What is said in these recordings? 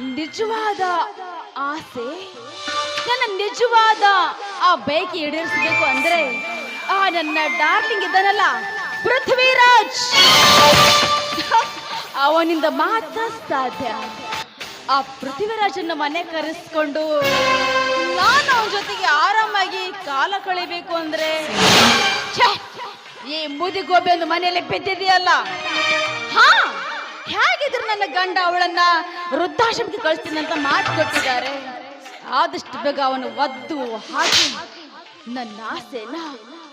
ನಿಜವಾದ ಆಸೆ? ನನ್ನ ನಿಜವಾದ ಆ ಬೈಕ್ ಈಡೇರಿಸಬೇಕು ಅಂದ್ರೆ, ಆ ನನ್ನ ಡಾರ್ಲಿಂಗ್ ಇದ್ದಾನಲ್ಲ, ಪೃಥ್ವಿರಾಜ್! ಅವನಿಂದ ಮಾತ್ರ ಸಾಧ್ಯ. ಆ ಪೃಥ್ವಿರಾಜನ್ನ ಮನೆ ಕರೆಸ್ಕೊಂಡು ನಾನು ಅವನ ಜೊತೆಗೆ ಆರಾಮಾಗಿ ಕಾಲ ಕಳಿಬೇಕು ಅಂದ್ರೆ ಈ ಮುದಿಗೋಬೆ ಒಂದು ಮನೆಯಲ್ಲಿ ಬಿದ್ದಿದೆಯಲ್ಲ? ಹಾ! ಹೇಗಿದ್ರು ನನ್ನ ಗಂಡ ಅವಳನ್ನ ವೃದ್ಧಾಶ್ರಮಕ್ಕೆ ಕಳಿಸ್ತೀನಿ ಅಂತ ಮಾತು ಕೊಟ್ಟಿದ್ದಾರೆ. ಆದಷ್ಟು ಬೇಗ ಅವನು ಒದ್ದು ಹಾಕಿ ನನ್ನ ಆಸೆನ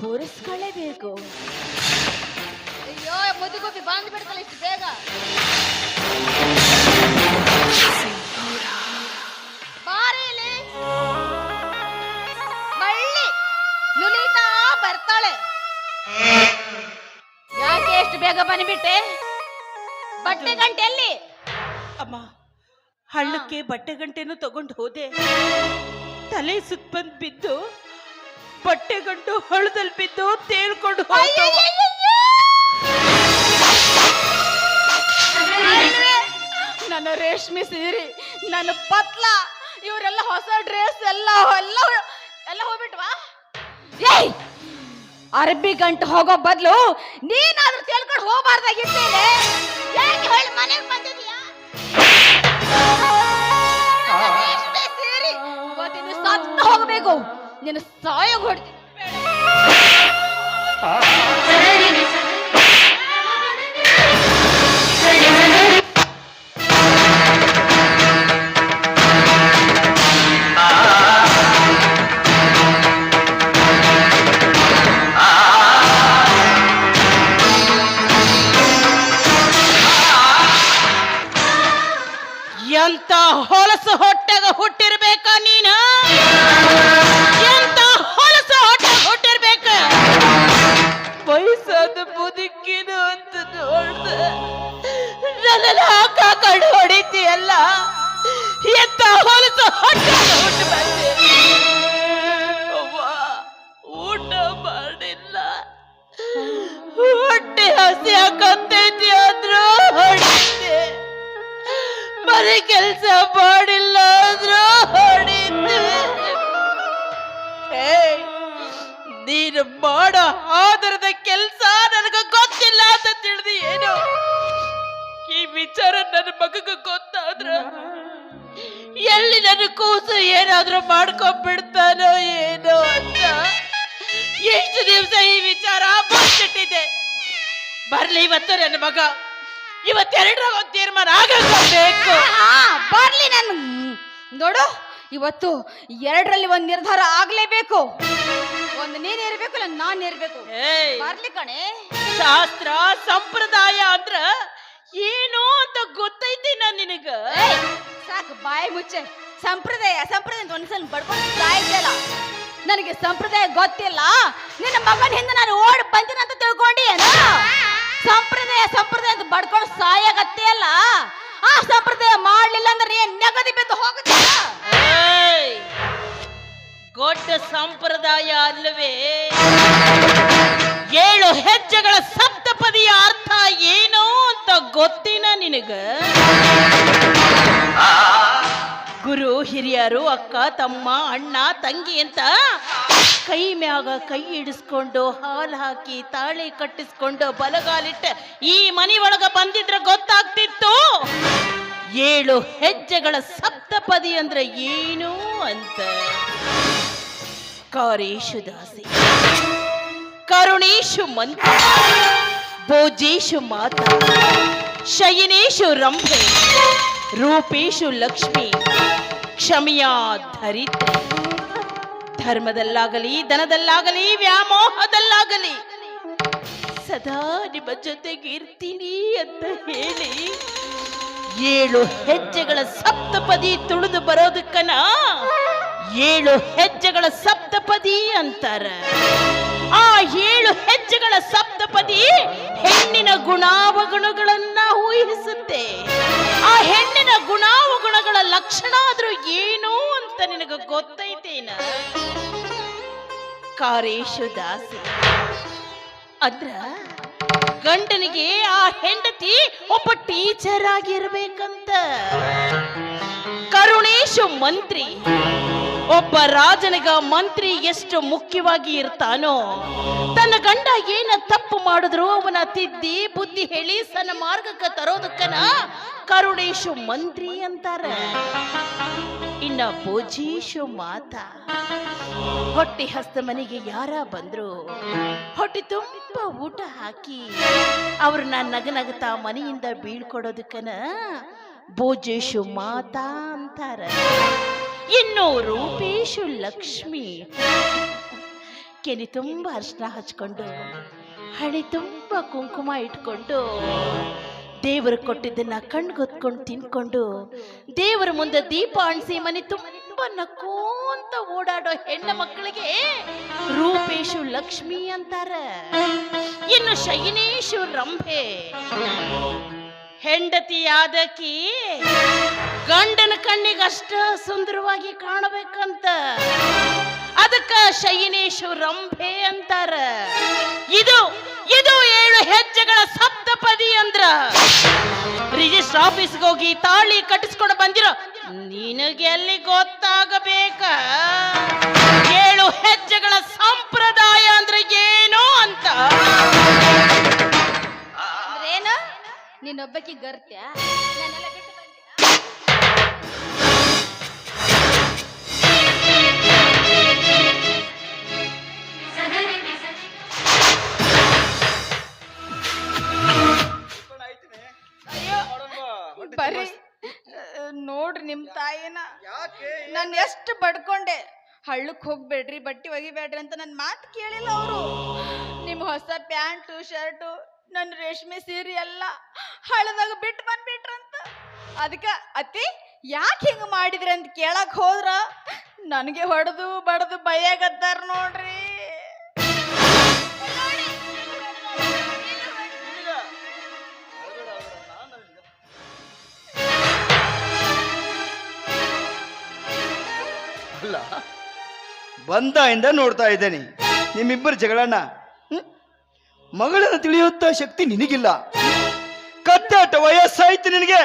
ಪೂರೈಸ್ಕೊಳ್ಳೇಬೇಕು. ಅಯ್ಯೋ, ಮುದುಗೋಪಿ ಬಂದ್ ಬಿಡ್ತಲ್ಲ ಇಷ್ಟು ಬೇಗ. ಬರ್ತಾಳೆ. ಯಾಕೆ ಎಷ್ಟು ಬೇಗ ಬಂದ್ಬಿಟ್ಟೆ? ಬಟ್ಟೆ ಗಂಟೆ ಎಲ್ಲಿ ಅಮ್ಮ ಹಳ್ಳಕ್ಕೆ ಬಟ್ಟೆ ಗಂಟೆನೂ ತಗೊಂಡು ಹೋದೆ. ತಲೆ ಸುತ್ತ ಬಂದ್ ಬಿದ್ದು ಬಟ್ಟೆ ಗಂಟು ಹಳ್ಳದಲ್ಲಿ ಬಿದ್ದು ತೇಳ್ಕೊಂಡು ಹೋಗ್ತಾವ. ನನ್ನ ರೇಷ್ಮೆ ಸೀರೆ ನನ್ನ ಪತ್ಲ ಇವರೆಲ್ಲ ಹೊಸ ಡ್ರೆಸ್ ಎಲ್ಲ ಎಲ್ಲ ಎಲ್ಲ ಹೋಗ್ಬಿಟ್ವಾ? ಏಯ್! ಅರಬ್ಬಿ ಗಂಟು ಹೋಗೋ ಬದಲು ನೀನಾದ್ರೂ ತಿಳ್ಕೊಂಡು ಹೋಗ್ಬಾರ್ದಾಗಿತ್ತೇನೆ ಯಾಕೆ ಹೇಳಿ ಮನೆಗೆ ಬಂದಿದ್ಯಾ ಹೋಗಬೇಕು. ನಿನ್ನ ಸಾಯೋಗ ಹೊಡ್ತೀನಿ ಹುಟ್ಟಿರ್ಬೇಕ ನೀನ? ಎಂತ ಹೊಲಸು ಹೊಟ್ಟೆ ಹುಟ್ಟಿರ್ಬೇಕ? ವಯಸ್ಸಾದ ಬದುಕಿನು ಅಂತ ನೋಡ್ದ. ನನ್ನ ಹಾಕಾಕೊಂಡು ಹೊಡಿತೀಯಲ್ಲ? ಎಂತ ಹೊಲಸು ಹೊಟ್ಟೆ ಹುಟ್ಟು ಬಂದೆ. ಊಟ ಮಾಡಿಲ್ಲ. ಹೊಟ್ಟೆ ಹಸಿ ಹಾಕಂತೈತಿ ಆದ್ರೂ ಹೊಡಿತೆ ಮನೆ ಕೆಲಸ ಮಾಡಿಲ್ಲ ನೀನು ಮಾಡೋ ಆಧಾರದ ಕೆಲಸ ನನಗ ಗೊತ್ತಿಲ್ಲ ಅಂತ ತಿಳಿದು ಏನು? ಈ ವಿಚಾರ ನನ್ನ ಮಗಗ ಗೊತ್ತಾದ್ರ ಎಲ್ಲಿ ನನ್ನ ಕೂಸು ಏನಾದ್ರೂ ಮಾಡ್ಕೊಂಡ್ಬಿಡ್ತಾನೋ ಏನೋ ಅಂತ. ಎಷ್ಟು ದಿವಸ ಈ ವಿಚಾರ ಬಂದ್ಬಿಟ್ಟಿದೆ ಬರ್ಲಿ ಇವತ್ತು ನನ್ನ ಮಗ. ಇವತ್ತೆರಡರ ಒಂದು ತೀರ್ಮಾನ ಆಗಬೇಕು ಬರ್ಲಿ ನಾನು ನೋಡು, ಇವತ್ತು ಎರಡರಲ್ಲಿ ಒಂದು ನಿರ್ಧಾರ ಆಗ್ಲೇಬೇಕು. ಒಂದು ನೀನ್ ಇರ್ಬೇಕು ಇಲ್ಲ ನಾನ್ ಇರ್ಬೇಕು ಏಯ್, ಬರ್ಲಿ ಕಣೆ. ಶಾಸ್ತ್ರ ಸಂಪ್ರದಾಯ ಅಂದ್ರ ಏನು ಅಂತ ಗೊತ್ತೈತಿ ನಾನ್ ನಿನಗ. ಏಯ್, ಸಾಕು ಬಾಯಿ ಮುಚ್ಚೆ. ಸಂಪ್ರದಾಯ ಸಂಪ್ರದಾಯ ಅಂತ ಒಂದ್ಸಲ ಬಡ್ಕೊಂಡು ಸಾಯ್ತಿಲ್ಲ ನನಗೆ ಸಂಪ್ರದಾಯ ಗೊತ್ತಿಲ್ಲ. ನಿನ್ನ ಮಗನ ಹಿಂದೆ ನಾನು ಓಡಿ ಬಂದಿನ ಅಂತ ತಿಳ್ಕೊಂಡಿ ಏನು ಸಂಪ್ರದಾಯ ಸಂಪ್ರದಾಯ ಅಂತ ಬಡ್ಕೊಂಡು ಸಾಯಾಗತ್ತೆ ಅಲ್ಲ. ಆ ಸಂಪ್ರದಾಯ ಮಾಡ್ಲಿಲ್ಲ ಅಂದ್ರೆ ಏನ್ ನೆಗದಿ ಬಿದ್ದು ಹೋಗುತ್ತೆ. ದೊಡ್ಡ ಸಂಪ್ರದಾಯ ಅಲ್ಲವೇ? ಏಳು ಹೆಜ್ಜೆಗಳ ಸಪ್ತಪದಿಯ ಅರ್ಥ ಏನು ಅಂತ ಗೊತ್ತಿನ ನಿನಗ? ಗುರು, ಹಿರಿಯರು, ಅಕ್ಕ, ತಮ್ಮ, ಅಣ್ಣ, ತಂಗಿ ಅಂತ ಕೈ ಮ್ಯಾಗ ಕೈ ಇಡಿಸ್ಕೊಂಡು, ಹಾಲು ಹಾಕಿ, ತಾಳಿ ಕಟ್ಟಿಸ್ಕೊಂಡು, ಬಲಗಾಲಿಟ್ಟ ಈ ಮನಿ ಒಳಗ ಬಂದಿದ್ರೆ ಗೊತ್ತಾಗ್ತಿತ್ತು. ಏಳು ಹೆಜ್ಜೆಗಳ ಸಪ್ತಪದಿ ಅಂದ್ರೆ ಏನು ಅಂತ? ಕಾರೇಶು ದಾಸಿ. ಕರುಣೇಶು ಮಂತ್ರ. ಭೋಜೇಶು ಮಾತಾ ಶಯನೇಶು ರಂಭೆ. ರೂಪೇಶು ಲಕ್ಷ್ಮಿ. ಕ್ಷಮೆಯ ಧರಿತ್ರಿ ಧರ್ಮದಲ್ಲಾಗಲಿ ದನದಲ್ಲಾಗಲಿ ವ್ಯಾಮೋಹದಲ್ಲಾಗಲಿ. ಸದಾ ನಿಮ್ಮ ಜೊತೆಗೆ ಇರ್ತೀನಿ ಅಂತ ಹೇಳಿ ಏಳು ಹೆಜ್ಜೆಗಳ ಸಪ್ತಪದಿ ತುಳಿದು ಬರೋದಕ್ಕನ? ಏಳು ಹೆಜ್ಜೆಗಳ ಸಪ್ತಪದಿ ಅಂತಾರೆ. ಆ ಏಳು ಹೆಜ್ಜೆಗಳ ಸಪ್ತಪದಿ ಹೆಣ್ಣಿನ ಗುಣಾವಗುಣಗಳನ್ನ ಊಹಿಸುತ್ತೆ. ಆ ಹೆಣ್ಣಿನ ಗುಣಾವಗುಣಗಳ ಲಕ್ಷಣ ಆದ್ರೂ ಏನು ಅಂತ ನಿನಗೆ ಗೊತ್ತೈತೇನ ಕಾರೇಶು ದಾಸಿ. ಅಂದ್ರ ಗಂಡನಿಗೆ ಆ ಹೆಂಡತಿ ಒಬ್ಬ ಟೀಚರ್ ಆಗಿರ್ಬೇಕಂತ. ಕರುಣೇಶು ಮಂತ್ರಿ. ಒಬ್ಬ ರಾಜನಿಗ ಮಂತ್ರಿ ಎಷ್ಟು ಮುಖ್ಯವಾಗಿ ಇರ್ತಾನೋ, ತನ್ನ ಗಂಡ ಏನ ತಪ್ಪು ಮಾಡಿದ್ರು ಅವನ ತಿದ್ದಿ ಬುದ್ಧಿ ಹೇಳಿ ಸಣ್ಣ ಮಾರ್ಗಕ್ಕೆ ತರೋದಕ್ಕನ ಕರುಣೇಶು ಮಂತ್ರಿ ಅಂತಾರ. ಇನ್ನ ಬೋಜೀಶು ಮಾತ. ಹೊಟ್ಟೆ ಹಸ್ತ ಮನೆಗೆ ಯಾರ ಬಂದ್ರು, ಹೊಟ್ಟೆ ತುಂಬ ಊಟ ಹಾಕಿ ಅವ್ರನ್ನ ನಗನಗತಾ ಮನೆಯಿಂದ ಬೀಳ್ಕೊಡೋದಕ್ಕನ ಭೋಜೇಶು ಮಾತಾ ಅಂತಾರ. ಇನ್ನು ರೂಪೇಶು ಲಕ್ಷ್ಮಿ. ಕೆನೆ ತುಂಬ ಅರ್ಶನ ಹಚ್ಕೊಂಡು, ಹಣೆ ತುಂಬ ಕುಂಕುಮ ಇಟ್ಕೊಂಡು, ದೇವರು ಕೊಟ್ಟಿದ್ದನ್ನ ಕಣ್ಗೊತ್ಕೊಂಡು ತಿನ್ಕೊಂಡು, ದೇವರ ಮುಂದೆ ದೀಪ ಅಣಿಸಿ ಮನೆ ತುಂಬ ನಕ್ಕೋಂತ ಓಡಾಡೋ ಹೆಣ್ಣ ಮಕ್ಕಳಿಗೆ ರೂಪೇಶು ಲಕ್ಷ್ಮಿ ಅಂತಾರ. ಇನ್ನು ಶೈನೇಶು ರಂಭೆ. ಹೆಂಡತಿಯಾದಕಿ ಗಂಡನ ಕಣ್ಣಿಗಷ್ಟ ಸುಂದರವಾಗಿ ಕಾಣಬೇಕಂತ. ಅದಕ್ಕ ಶಯನೇಶು ರಂಭೆ ಅಂತಾರ. ಇದು ಇದು ಏಳು ಹೆಜ್ಜೆಗಳ ಸಪ್ತಪದಿ ಅಂದ್ರ. ರಿಜಿಸ್ಟರ್ ಆಫೀಸ್ಗೆ ಹೋಗಿ ತಾಳಿ ಕಟ್ಟಿಸ್ಕೊಂಡು ಬಂದಿರೋ ನಿನಗೆ ಅಲ್ಲಿ ಗೊತ್ತಾಗಬೇಕ? ಏಳು ನೀನೊಬ್ಬಕಿ ಗರ್ತ್ಯ? ನಾನೆಲ್ಲ ಬಿಟ್ಟು ಬರ್ರಿ ನೋಡ್ರಿ ನಿಮ್ ತಾಯಿನ. ನಾನು ಎಷ್ಟು ಬಡ್ಕೊಂಡೆ. ಹಳ್ಳಕ್ಕೆ ಹೋಗ್ಬೇಡ್ರಿ ಬಟ್ಟಿ ಒಗಿಬೇಡ್ರಿ ಅಂತ ನನ್ನ ಮಾತು ಕೇಳಿಲ್ಲ ಅವರು. ನಿಮ್ಮ ಹೊಸ ಪ್ಯಾಂಟು ಶರ್ಟು ನನ್ನ ರೇಷ್ಮೆ ಸೀರೆ ಎಲ್ಲ ಹಳದಾಗ ಬಿಟ್ಟು ಬಂದ್ಬಿಟ್ರಂತ ಅದಕ್ಕೆ ಅತಿ ಯಾಕೆ ಹಿಂಗೆ ಮಾಡಿದ್ರಿ ಅಂತ ಕೇಳಕ್ ಹೋದ್ರ ನನಗೆ ಹೊಡೆದು ಬಡದು ಬೈಯಾಗತ್ತಾರ ನೋಡ್ರಿ ಅಲ್ಲ, ಬಂದಾಯಿಂದ ನೋಡ್ತಾ ಇದ್ದೇನೆ ನಿಮ್ಮಿಬ್ಬರ ಹ್ಮ್? ಮಗಳನ್ನು ತಿಳಿಯುತ್ತ ಶಕ್ತಿ ನಿನಗಿಲ್ಲ. ಕತ್ತಾಟ ವಯಸ್ಸಾಯ್ತು ನಿನಗೆ.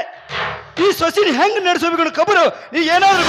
ಈ ಸೊಸಿನ ಹೆಂಗ್ ನಡೆಸಬೇಕು ಕಬರು ನೀ ಏನಾದ್ರು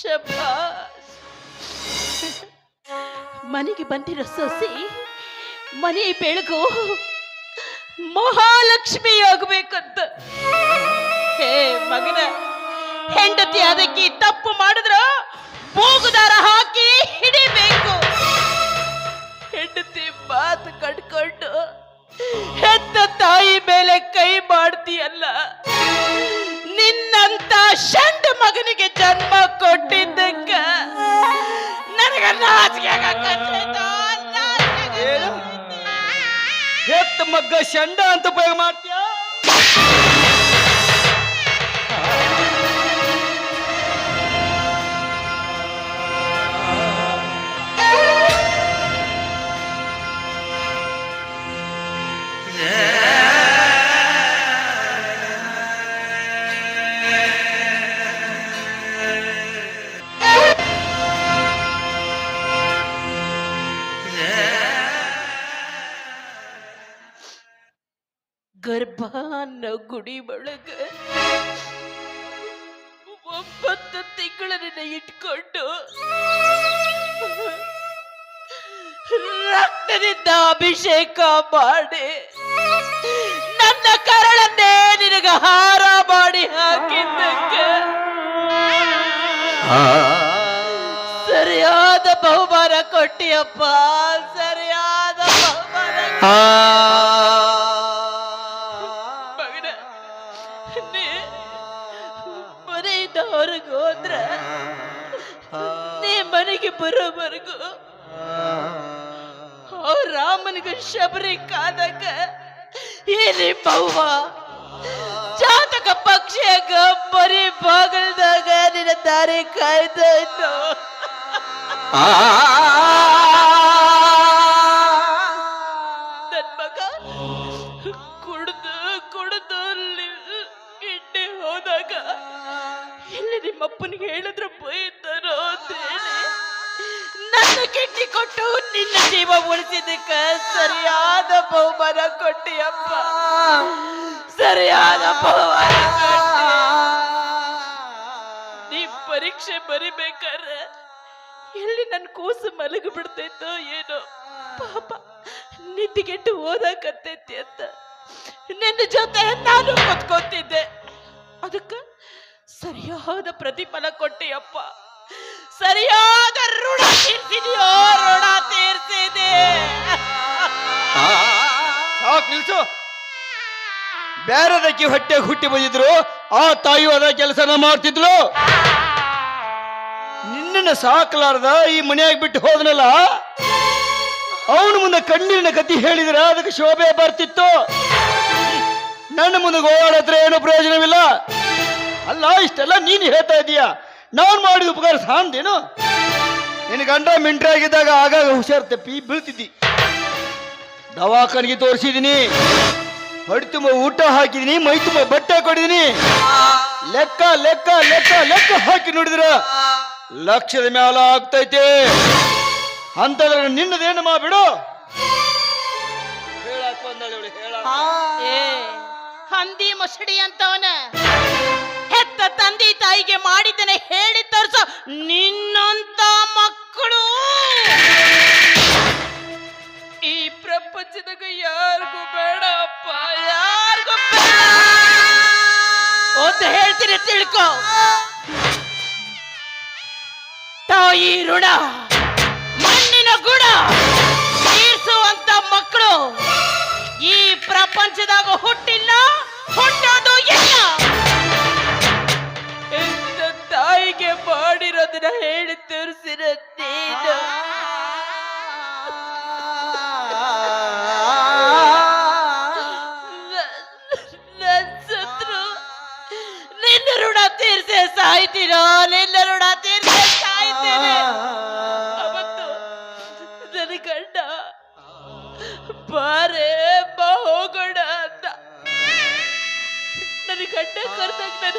ಶಭಾಷ್ ಮನೆಗೆ ಬಂದಿರೋ ಸೊಸಿ ಮನೆ ಬೆಳಗು ಮಹಾಲಕ್ಷ್ಮಿ ಆಗ್ಬೇಕಂತ. ಹೇ ಮಗನ, ಹೆಂಡತಿ ಅದಕ್ಕೆ ತಪ್ಪು ಮಾಡಿದ್ರ ಮೂಗುದಾರ ಹಾಕಿ ಹಿಡಿಬೇಕು. ಹೆಂಡತಿ ಮಾತು ಕಟ್ಕೊಂಡು ಹೆತ್ತ ತಾಯಿ ಮೇಲೆ ಕೈ ಮಾಡ್ತೀಯಲ್ಲ. ನಿನ್ನಂತ ಶಂಡ ಮಗನಿಗೆ ಜನ್ಮ ಕೊಟ್ಟಿದ್ದಕ್ಕ. ನನಗ ನಾಚಿಕೆ. ಹೆತ್ತ ಮಗ್ಗ ಶಂಡ ಅಂತ ಉಪಯೋಗ ಮಾಡ್ತೀಯ? ತಿಂಗಳನ್ನ ಇಟ್ಕೊಂಡು ರಕ್ತದಿಂದ ಅಭಿಷೇಕ ಮಾಡಿ ನನ್ನ ಕರಳನ್ನೇ ನಿನಗ ಹಾರ ಮಾಡಿ ಹಾಕಿದ್ದಕ್ಕೆ ಸರಿಯಾದ ಬಹುಮಾನ ಕೊಟ್ಟಿಯಪ್ಪ ಸರಿಯಾದ ಬಹುಮಾನ ಮಗನ ಹೋದ್ರ ನೀ ಮನೆಗೆ ಬರೋವರೆಗೂ ಆ ರಾಮನಿಗೆ ಶಬರಿ ಕಾದಾಗ ಏನೇ ಬವ್ವ ಜಾತಕ ಪಕ್ಷಿಯಾಗ ಬರೀ ಬಾಗಲ್ದಾಗ ನಿನ್ನ ದಾರಿ ಕಾಯ್ತಾ ಇದ್ದು ನನ್ ಮಗ ಕುಡ್ದು ಕುಡ್ದು ಹೋದಾಗ ಎಲ್ಲ ನಿಮ್ಮಪ್ಪನಿಗೆ ಹೇಳಿದ್ರೆ ಬೈತಾರೋ ಅಂತೇಳಿ ನನ್ನ ಕೆಟ್ಟಿ ಕೊಟ್ಟು ನಿನ್ನ ಜೀವ ಉಳಿಸಿದಕ್ಕ ಸರಿಯಾದ ಬಹುಮಾನ ಕೊಟ್ಟಿಯಪ್ಪ ಸರಿಯಾದ ಬಹುಮಾನ ನೀ ಪರೀಕ್ಷೆ ಬರಿಬೇಕಾದ್ರೆ ಎಲ್ಲಿ ನನ್ನ ಕೂಸು ಮಲಗಿ ಬಿಡ್ತೈತೋ ಏನೋ. ಪಾಪ ನಿದ್ದಿಗೆಟ್ಟು ಓದಕತ್ತೈತಿ ಅಂತ. ನಿನ್ನ ಜೊತೆ ನಾನು ಕೂತ್ಕೋತಿದ್ದೆ. ಅದಕ್ಕ ಸರಿಯಾದ ಪ್ರತಿಫಲ ಕೊಟ್ಟಿಯಪ್ಪ. ಸರಿಯಾದ ಋಣ ತೀರ್ಸಿದೆಯೋ, ಋಣ ತೀರ್ಸಿದೆ. ನಿಲ್ಸು. ಬೇರೆದಕ್ಕೆ ಹೊಟ್ಟೆ ಹುಟ್ಟಿ ಬಂದಿದ್ರು, ಆ ತಾಯಿ ಅದ ಕೆಲಸನ ಮಾಡ್ತಿದ್ಲು. ನಿನ್ನನ್ನು ಸಾಕಲಾರ್ದ ಈ ಮನೆಯಾಗ ಬಿಟ್ಟು ಹೋದ್ನಲ್ಲ? ಅವನು ಮುಂದೆ ಕಣ್ಣೀರಿನ ಗತಿ ಹೇಳಿದ್ರೆ ಅದಕ್ಕೆ ಶೋಭೆ ಬರ್ತಿತ್ತು. ನನ್ನ ಮುಂದೆ ಓಡಾಡತ್ರ ಏನು ಪ್ರಯೋಜನವಿಲ್ಲ. ಅಲ್ಲ, ಇಷ್ಟೆಲ್ಲ ನೀನು ಹೇಳ್ತಾ ಇದೀಯ? ನಾನು ಮಾಡಿದ ಉಪಕಾರ ಸಾಂದೇನು? ನಿನ್ನ ಗಂಡ ಮಿಂಟ್ರಾಗಿದ್ದಾಗ ಆಗಾಗ ಹುಷಾರ್ ತಪ್ಪಿ ಬೀಳ್ತಿದ್ದಿ. ದವಾಖಾನಿಗೆ ತೋರಿಸಿದೀನಿ. ಹೊಡಿ ತುಂಬ ಊಟ ಹಾಕಿದೀನಿ, ಮೈ ತುಂಬ ಬಟ್ಟೆ ಕೊಡಿದೀನಿ. ಲೆಕ್ಕ ಲೆಕ್ಕ ಲೆಕ್ಕ ಲೆಕ್ಕ ಹಾಕಿ ನೋಡಿದ್ರ ಲಕ್ಷದ ಮ್ಯಾಲ ಆಗ್ತೈತೆ. ಅಂತ ನಿನ್ನದೇನು ಮಾ ಬಿಡು. ಹೇಳಾಕ್ ಹಂದಿ ಮುಸಡಿ ಅಂತವನ. ಹೆತ್ತ ತಂದೆ ತಾಯಿಗೆ ಮಾಡಿದ್ದನೆ ಹೇಳಿ ತೋರ್ಸೋ. ನಿನ್ನಂತ ಮಕ್ಕಳು. ಈ ಪ್ರಪಂಚದಾಗ ಯಾರಿಗೂ ಬೇಡಪ್ಪ, ಯಾರಿಗೂ ಬೇಡ. ಅಂತ ಹೇಳ್ತೀನಿ, ತಿಳ್ಕೊ. ತಾಯಿ ಋಣ, ಮಣ್ಣಿನ ಗುಣ, ತೀರ್ಸುವಂತ ಮಕ್ಕಳು. ಪ್ರಪಂಚದಾಗ ಹುಟ್ಟಿಲ್ಲ ಹುಟ್ಟೋದು ಇಲ್ಲ ತಾಯಿಗೆ ಮಾಡಿರೋದನ್ನ ಹೇಳಿ ತೋರಿಸಿರ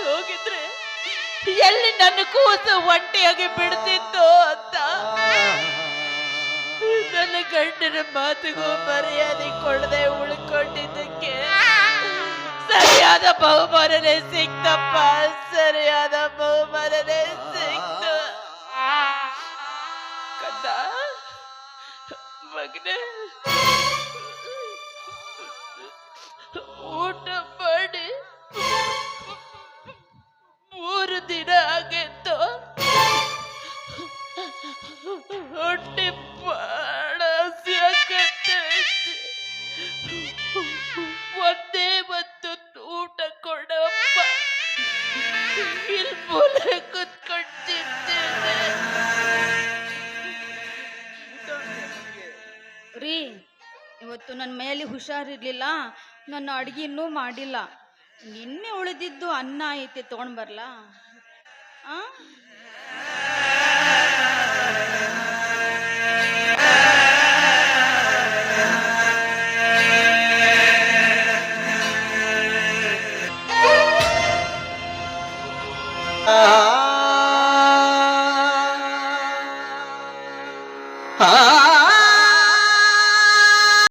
ಹೋಗಿದ್ರೆ ಎಲ್ಲಿ ನನ್ನ ಕೂಸು ಒಂಟಿಯಾಗಿ ಬಿಡ್ತಿತ್ತು ಅಂತ. ನನ್ನ ಗಂಡನ ಮಾತಿಗೂ ಮರ್ಯಾದೆ ಕೊಡದೆ ಉಳ್ಕೊಂಡಿದ್ದಕ್ಕೆ ಸರಿಯಾದ ಬಹುಮಾನನೇ ಸಿಕ್ತಪ್ಪ, ಸರಿಯಾದ ಬಹುಮಾನನೇ ಸಿಕ್ತು. ಮಗನೇ. ದಿನ ಆಗಿತ್ತು ಹೊಟ್ಟೆ. ಒಂದೇ ಮತ್ತು ಊಟ ಕೊಡಪ್ಪ. ಇಲ್ಲಿ ರೀ, ಇವತ್ತು ನನ್ನ ಮೈಯಲ್ಲಿ ಹುಷಾರಿರ್ಲಿಲ್ಲ. ನನ್ನ ಅಡುಗೆ ಇನ್ನೂ ಮಾಡಿಲ್ಲ. ನಿನ್ನೆ ಉಳಿದಿದ್ದು ಅನ್ನ ಐತೆ, ತಗೊಂಡ್ ಬರ್ಲಾ? ಆ